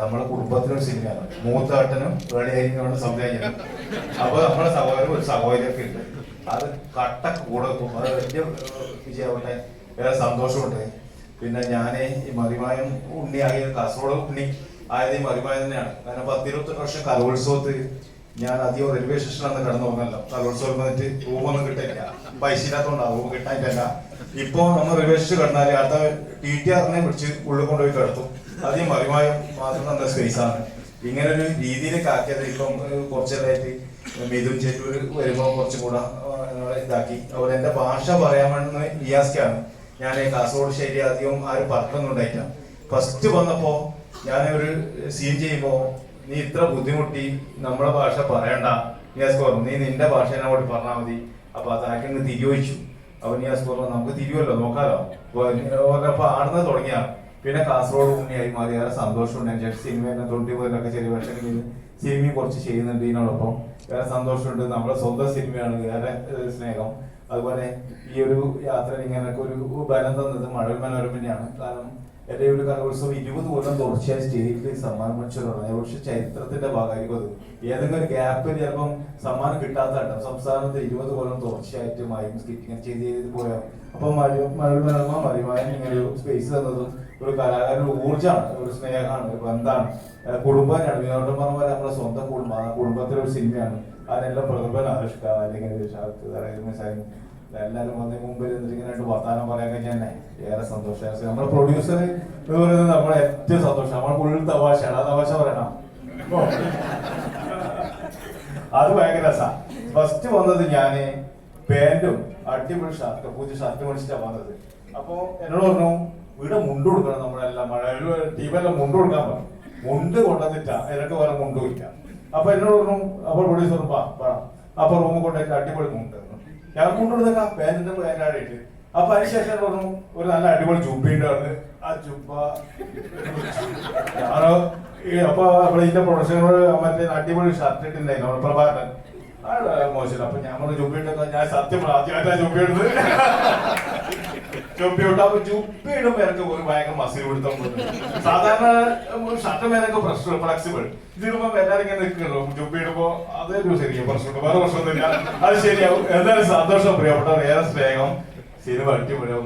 നമ്മുടെ കുടുംബത്തിനൊരു സിനിമയാണ്. മൂത്താട്ടനും വേളിയായിരിക്കും സംസാരിക്കുന്നത് അപ്പൊ നമ്മുടെ സഹോദരൻ ഒരു സഹോദരൊക്കെ ഉണ്ട്. അത് കട്ട കൂടെ. അത് വലിയ വിജയമാവട്ടെ. വേറെ സന്തോഷമുണ്ട്. പിന്നെ ഞാൻ ഈ മറിമായം ഉണ്ണിയായ കാസർഗോഡ് ഉണ്ണി ആയത് ഈ മറിമായം തന്നെയാണ്. കാരണം പത്തിരുപത്തി വർഷം കലോത്സവത്തിൽ ഞാൻ അധികം റെയിൽവേ സ്റ്റേഷനിലാണ് കടന്നു പോകുന്നല്ലോ കലോത്സവം വന്നിട്ട് റൂമൊന്നും കിട്ടില്ല. പൈസ ഇല്ലാത്തതുകൊണ്ടാണ് റൂം കിട്ടാനില്ല ഇപ്പൊ നമ്മൾ റെയിൽവേ സ്റ്റേഷൻ കിടന്നാൽ അടുത്ത ടി ടി ആറിനെ പിടിച്ച് ഉള്ളിൽ കൊണ്ടുപോയി കിടത്തും. അധികം മറിമായം മാത്രം നല്ല സ്പേസ് ആണ്. ഇങ്ങനെ ഒരു രീതിയിലേക്ക് ആക്കിയത് ഇപ്പം കുറച്ചതായിട്ട് മിഥുൻ ചേറ്റൂർ വരുമ്പോൾ കുറച്ചും കൂടെ ഇതാക്കി. അതുപോലെ എന്റെ ഭാഷ പറയാൻ വേണ്ടുന്ന റിയാസ്ക്കാണ് ഞാൻ കാസർഗോഡ് ശൈലി അധികം ആരും പറഞ്ഞൊന്നും ഉണ്ടായിട്ടില്ല. ഫസ്റ്റ് വന്നപ്പോ ഞാൻ ഒരു സീൻ ചെയ്യുമ്പോ നീ ഇത്ര ബുദ്ധിമുട്ടി നമ്മളെ ഭാഷ പറയണ്ട. നിയാസ് പറഞ്ഞു നീ നിന്റെ ഭാഷ എന്നോട് പറഞ്ഞാൽ മതി. അപ്പൊ അതാക്കി തിരിവച്ചു അപ്പൊ നിയാസ് പറഞ്ഞു നമുക്ക് തിരിയുമല്ലോ നോക്കാലോ. അപ്പൊ ആടുന്ന് തുടങ്ങിയ. പിന്നെ കാസർഗോഡ് ഉണ്ണിയായി മാറി ഏറെ സന്തോഷമുണ്ട്. ഞാൻ സിനിമ തൊണ്ടി മുതലൊക്കെ ചെറിയ വേഷങ്ങളിൽ സിനിമയും കുറച്ച് ചെയ്യുന്നുണ്ട് ഇതിനോടൊപ്പം. വേറെ സന്തോഷമുണ്ട്. നമ്മുടെ സ്വന്തം സിനിമയാണ് വേറെ സ്നേഹം. അതുപോലെ ഈ ഒരു യാത്ര ഇങ്ങനൊക്കെ ഒരു ബലം തന്നത് മഴ മനോരമയാണ്. കാരണം എന്റെ ഒരു കലോത്സവം ഇരുപത് കൊല്ലം തുടർച്ചയായി സ്റ്റേറ്റിൽ സമ്മാനം വെച്ചതാണ് പക്ഷെ ചരിത്രത്തിന്റെ ഭാഗമായിരിക്കും അത്. ഏതെങ്കിലും ഒരു ഗ്യാപ്പിൽ ചിലപ്പം സമ്മാനം കിട്ടാത്തതാണ് സംസ്ഥാനത്ത് ഇരുപത് കൊല്ലം തുടർച്ചയായിട്ട് മയം സ്കിറ്റിംഗ് ചെയ്ത് ചെയ്ത് പോയാൽ അപ്പൊ മഴ മഴ മനോരമ മറിമായൻ ഇങ്ങനെ ഒരു സ്പേസ് തന്നതും ഒരു കലാകാരൻ ഊർജമാണ് ഒരു സ്നേഹമാണ് ഒരു ബന്ധമാണ്. കുടുംബം കുടുംബനാണ് വിനോദം പറഞ്ഞ പോലെ നമ്മുടെ സ്വന്തം കുടുംബമാണ് കുടുംബത്തിലെ ഒരു സിനിമയാണ്. അതിനെല്ലാം പ്രഗത്ഭൻ ആവിഷ്ക അല്ലെങ്കിൽ മിസായി എല്ലാവരും വന്ന് മുമ്പിൽ ഇരുന്നിട്ട് ഇങ്ങനെ വർത്താനം പറയാൻ കഴിഞ്ഞാൽ തന്നെ. ഏറെ സന്തോഷം. നമ്മുടെ പ്രൊഡ്യൂസർ എന്ന് പറയുന്നത് നമ്മളെ ഏറ്റവും സന്തോഷം. നമ്മൾ ഉള്ളിൽ തവാശയാണ് ആ തവാശ പറയണം. അത് ഭയങ്കര രസാ. ഫസ്റ്റ് വന്നത് ഞാൻ പാന്റും അടിപൊളി ഷർട്ട് പൂജ ഷർട്ട് മേടിച്ചിട്ടാ വന്നത്. അപ്പൊ എന്നോട് പറഞ്ഞു ഇവിടെ മുണ്ട് കൊടുക്കണം നമ്മളെല്ലാം. മഴ ടീമെല്ലാം മുണ്ട് കൊടുക്കാൻ പറഞ്ഞു. മുണ്ട് കൊണ്ടുവന്നിട്ടാ. എന്നിട്ട് വേറെ മുണ്ട് ഇല്ല. അപ്പൊ എന്നോട് പറഞ്ഞു അപ്പോൾ പ്രൊഡ്യൂസർ പാ അപ്പൊ റൂമിൽ കൊണ്ടുപോയിട്ട് അടിപൊളി മുണ്ട് ഞാൻ കൊണ്ടുവന്നേക്ക പാന്റിന്റെ പാന്റായിട്ട് അപ്പൊ അതിനുശേഷം പറഞ്ഞു ഒരു നല്ല അടിപൊളി ആണ് ആ ചുബ. ഞാനോ അപ്പൊ ഇതിന്റെ പ്രൊഡക്ഷനോട് മറ്റേ അടിപൊളി ഷർട്ട് ഇട്ടിണ്ടായിരുന്നു നമ്മുടെ പ്രഭാകരൻ. മോശം. അപ്പൊ ഞാൻ പറഞ്ഞു ജുബിട്ടൊക്കെ ഞാൻ സത്യം ആദ്യമായിട്ടാണ് ആദ്യമായിട്ടാ ഇട്ടു അപ്പൊ ജുബി ഇടുമ്പോ എനിക്ക് ഒരു ഭയങ്കര മസിൽ കൊടുത്താൽ സാധാരണ ഷർട്ട് പേരൊക്കെ പ്രശ്നം ഫ്ലെക്സിബിൾ ഇതിടുമ്പോ എല്ലാരും ഇങ്ങനെ നിൽക്കുന്നു ജുബി ഇടുമ്പോ അതൊരു ശരിയാ പ്രശ്നമുണ്ട്. വേറെ പ്രശ്നമൊന്നുമില്ല. അത് ശരിയാവും. എന്തായാലും സന്തോഷം പ്രിയപ്പെട്ടവർ ഏറെ സ്നേഹം. സിനിമ അടിപൊളിയാവും.